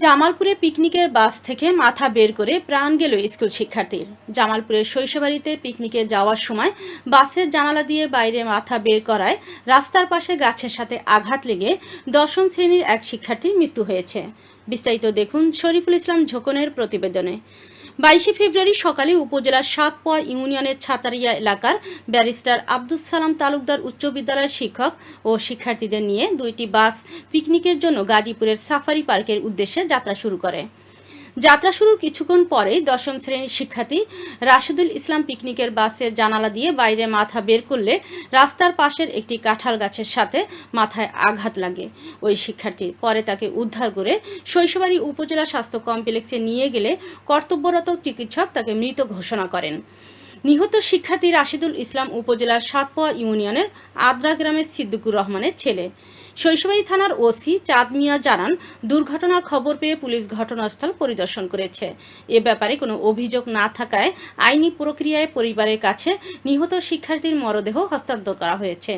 জামালপুরে পিকনিকের বাস থেকে মাথা বের করে প্রাণ গেল স্কুল শিক্ষার্থীর। জামালপুরের শৈশবাড়িতে পিকনিকে যাওয়ার সময় বাসের জানালা দিয়ে বাইরে মাথা বের করায় রাস্তার পাশে গাছের সাথে আঘাত লেগে দশম শ্রেণির এক শিক্ষার্থীর মৃত্যু হয়েছে। বিস্তারিত দেখুন শরীফুল ইসলাম ঝোকনের প্রতিবেদনে। বাইশে ফেব্রুয়ারি সকালে উপজেলার সাতপোয়া ইউনিয়নের ছাতারিয়া এলাকার ব্যারিস্টার আব্দুল সালাম তালুকদার উচ্চ বিদ্যালয়ের শিক্ষক ও শিক্ষার্থীদের নিয়ে দুইটি বাস পিকনিকের জন্য গাজীপুরের সাফারি পার্কের উদ্দেশ্যে যাত্রা শুরু করে। যাত্রা শুরুর কিছুক্ষণ পরেই দশম শ্রেণির শিক্ষার্থী রাশেদুল ইসলাম পিকনিকের বাসের জানালা দিয়ে বাইরে মাথা বের করলে রাস্তার পাশের একটি কাঁঠাল গাছের সাথে মাথায় আঘাত লাগে। ওই শিক্ষার্থীর পরে তাকে উদ্ধার করে শৈশবাড়ি উপজেলা স্বাস্থ্য কমপ্লেক্সে নিয়ে গেলে কর্তব্যরত চিকিৎসক তাকে মৃত ঘোষণা করেন। নিহত শিক্ষার্থী রাশিদুল ইসলাম উপজেলার সাতপোয়া ইউনিয়নের আদ্রা গ্রামের সিদ্দিকুর রহমানের ছেলে। শৈশবাড়ি থানার ওসি চাঁদ মিয়া জানান, দুর্ঘটনার খবর পেয়ে পুলিশ ঘটনাস্থল পরিদর্শন করেছে। এ ব্যাপারে কোনো অভিযোগ না থাকায় আইনি প্রক্রিয়ায় পরিবারের কাছে নিহত শিক্ষার্থীর মরদেহ হস্তান্তর করা হয়েছে।